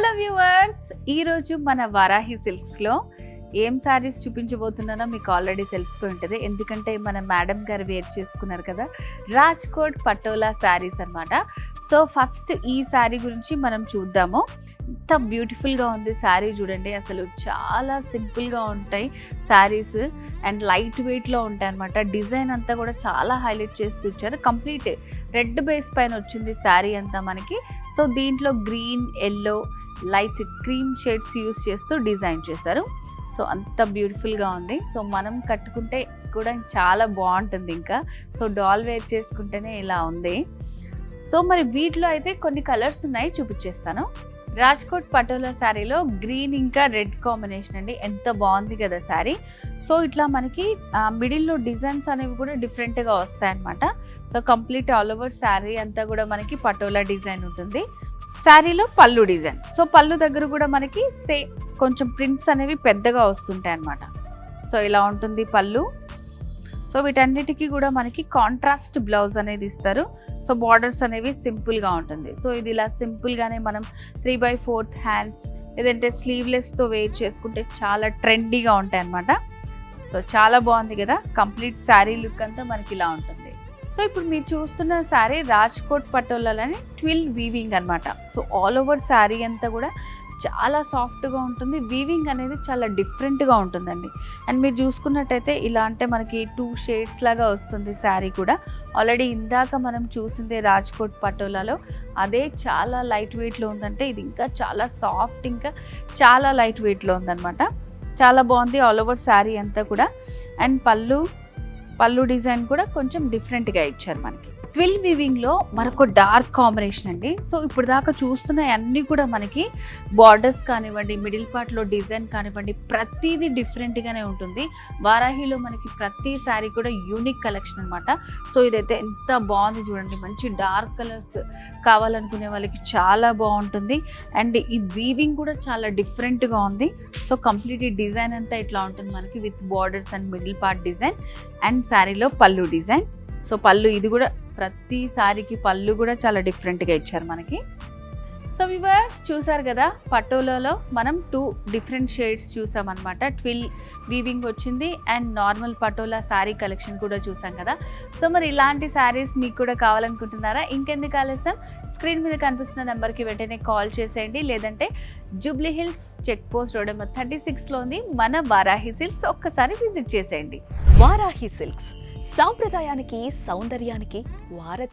Hello viewers ఈరోజు మన వారాహి సిల్క్స్లో ఏం శారీస్ చూపించబోతున్నానో మీకు ఆల్రెడీ తెలిసిపోయి ఉంటుంది. ఎందుకంటే మన మేడం గారు వేర్ చేసుకున్నారు కదా రాజ్కోట్ పటోలా శారీస్ అనమాట సో ఫస్ట్ ఈ శారీ గురించి మనం చూద్దాము. ఎంత బ్యూటిఫుల్గా ఉంది శారీ చూడండి. అసలు చాలా సింపుల్గా ఉంటాయి శారీస్ అండ్ లైట్ వెయిట్లో ఉంటాయి అనమాట డిజైన్ అంతా కూడా చాలా హైలైట్ చేస్తూ ఇచ్చారు కంప్లీట్ రెడ్ బేస్ పైన వచ్చింది శారీ అంతా మనకి. సో దీంట్లో green yellow light cream shades use చేస్తూ డిజైన్ చేశారు. సో అంత బ్యూటిఫుల్గా ఉంది. సో మనం కట్టుకుంటే కూడా చాలా బాగుంటుంది ఇంకా. సో డాల్ వేర్ చేసుకుంటేనే ఇలా ఉంది. సో మరి వీటిలో అయితే కొన్ని కలర్స్ ఉన్నాయి చూపించేస్తాను. రాజ్కోట్ పటోలా శారీలో గ్రీన్ ఇంకా రెడ్ కాంబినేషన్ అండి. ఎంత బాగుంది కదా శారీ. సో ఇట్లా మనకి మిడిల్లో డిజైన్స్ అనేవి కూడా డిఫరెంట్గా వస్తాయన్నమాట. So complete all over sari అంతా కూడా మనకి పటోలా డిజైన్ ఉంటుంది. శారీలో పళ్ళు డిజైన్. సో పళ్ళు దగ్గర కూడా మనకి సే కొంచెం ప్రింట్స్ అనేవి పెద్దగా వస్తుంటాయి అన్నమాట. సో ఇలా ఉంటుంది పళ్ళు. సో వీటన్నిటికీ కూడా మనకి కాంట్రాస్ట్ బ్లౌజ్ అనేది ఇస్తారు. సో బార్డర్స్ అనేవి సింపుల్గా ఉంటుంది. సో ఇది ఇలా సింపుల్గానే మనం త్రీ బై ఫోర్త్ హ్యాండ్స్ లేదంటే స్లీవ్లెస్తో వేర్ చేసుకుంటే చాలా ట్రెండీగా ఉంటాయి అనమాట సో చాలా బాగుంది కదా. కంప్లీట్ శారీ లుక్ అంతా మనకి ఇలా ఉంటుంది. సో ఇప్పుడు మీరు చూస్తున్న శారీ రాజ్కోట్ పటోలని ట్విల్ వీవింగ్ అన్నమాట. సో ఆల్ ఓవర్ శారీ అంతా కూడా చాలా సాఫ్ట్గా ఉంటుంది. వీవింగ్ అనేది చాలా డిఫరెంట్గా ఉంటుందండి. అండ్ మీరు చూసుకున్నట్టయితే ఇలా అంటే మనకి టూ షేడ్స్ లాగా వస్తుంది శారీ కూడా. ఆల్రెడీ ఇందాక మనం చూసింది రాజ్కోట్ పటోలాలో అదే చాలా లైట్ వెయిట్లో ఉందంటే ఇది ఇంకా చాలా సాఫ్ట్ ఇంకా చాలా లైట్ వెయిట్లో ఉందన్నమాట. చాలా బాగుంది ఆల్ ఓవర్ శారీ అంతా కూడా. అండ్ పళ్ళు పళ్ళు డిజైన్ కూడా కొంచెం డిఫరెంట్గా ఇచ్చారు మనకి. ట్విల్ వివింగ్లో మరొక డార్క్ కాంబినేషన్ అండి. సో ఇప్పుడు దాకా చూస్తున్న అన్నీ కూడా మనకి బార్డర్స్ కానివ్వండి మిడిల్ పార్ట్లో డిజైన్ కానివ్వండి ప్రతిదీ డిఫరెంట్గానే ఉంటుంది. వారాహిలో మనకి ప్రతి శారీ కూడా యూనిక్ కలెక్షన్ అనమాట సో ఇదైతే ఎంత బాగుంది చూడండి. మంచి డార్క్ కలర్స్ కావాలనుకునే వాళ్ళకి చాలా బాగుంటుంది. అండ్ ఈ వీవింగ్ కూడా చాలా డిఫరెంట్గా ఉంది. సో కంప్లీట్ ఈ డిజైన్ అంతా ఇట్లా ఉంటుంది మనకి with borders and middle part design and శారీలో పళ్ళు డిజైన్. సో పళ్ళు ఇది కూడా ప్రతి సారీకి పళ్ళు కూడా చాలా డిఫరెంట్గా ఇచ్చారు మనకి. సో వివర్స్ చూసారు కదా పటోలాలో మనం టూ డిఫరెంట్ షేడ్స్ చూసామన్నమాట. ట్విల్ వీవింగ్ వచ్చింది and normal patola sari collection కూడా చూసాం కదా. సో మరి ఇలాంటి శారీస్ మీకు కూడా కావాలనుకుంటున్నారా? ఇంకెందుకు ఆలస్యం? స్క్రీన్ మీద కనిపిస్తున్న నెంబర్కి వెంటనే కాల్ చేసేయండి. లేదంటే Jubilee Hills check post road number thirty సిక్స్లో ఉంది. మన వారాహి హిల్స్ ఒక్కసారి విజిట్ చేసేయండి. వారాహి సిల్క్స్. సాంప్రదాయానికి సౌందర్యానికి వారధి